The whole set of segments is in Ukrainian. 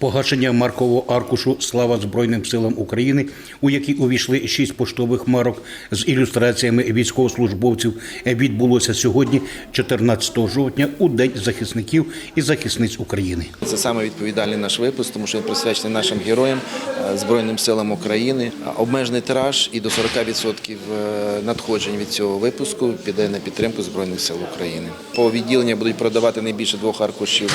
Погашення маркового аркушу Слава Збройним силам України, у який увійшли шість поштових марок з ілюстраціями військовослужбовців, відбулося сьогодні, 14 жовтня, у День захисників і захисниць України. Це саме відповідальний наш випуск, тому що він присвячений нашим героям, е, Збройним силам України. Обмежений тираж і до 40% е, надходжень від цього випуску піде на підтримку Збройних сил України. По відділенню будуть продавати не більше двох аркушів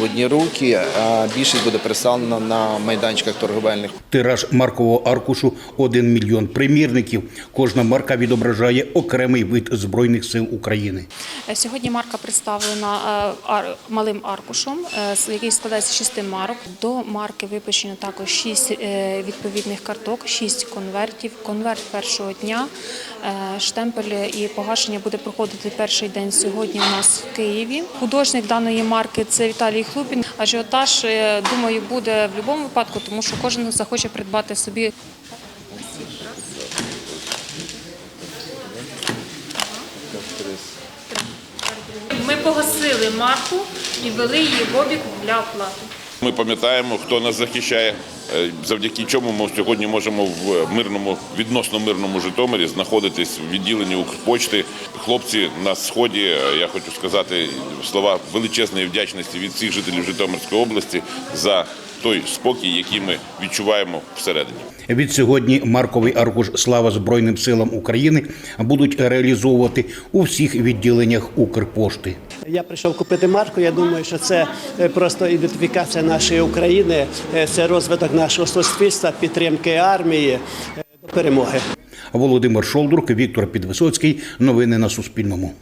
в одні руки, а більшість буде представлена на майданчиках торговельних. Тираж маркового аркушу 1 мільйон примірників. Кожна марка відображає окремий вид збройних сил України. Е, Сьогодні марка представлена е, малим аркушем, е, який складається з шести марок. До марки випущено також шість відповідних карток, шість конвертів. Конверт першого дня. Штемпель і погашення буде проходити перший день сьогодні у нас в Києві. Художник даної марки це Віталій Хлупін. Ажіотаж, е, буде в будь-якому випадку, тому що кожен захоче придбати собі Ми погасили марку і ввели її в обіг для оплати. Ми пам'ятаємо, хто нас захищає, е, завдяки чому ми сьогодні можемо в мирному, відносно мирному Житомирі знаходитись в відділенні Укрпочти. Хлопці на сході, е, я хочу сказати слова величезної вдячності від всіх жителів Житомирської області за той спокій, який ми відчуваємо всередині. Від сьогодні марковий аркуш Слава Збройним силам України будуть реалізовувати у всіх відділеннях Укрпошти. Я прийшов купити марку. Я думаю, що це е, просто ідентифікація нашої України, е, це розвиток нашого суспільства, підтримки армії е, до перемоги. Володимир Шолдрук, Віктор Підвисоцький. Новини на Суспільному.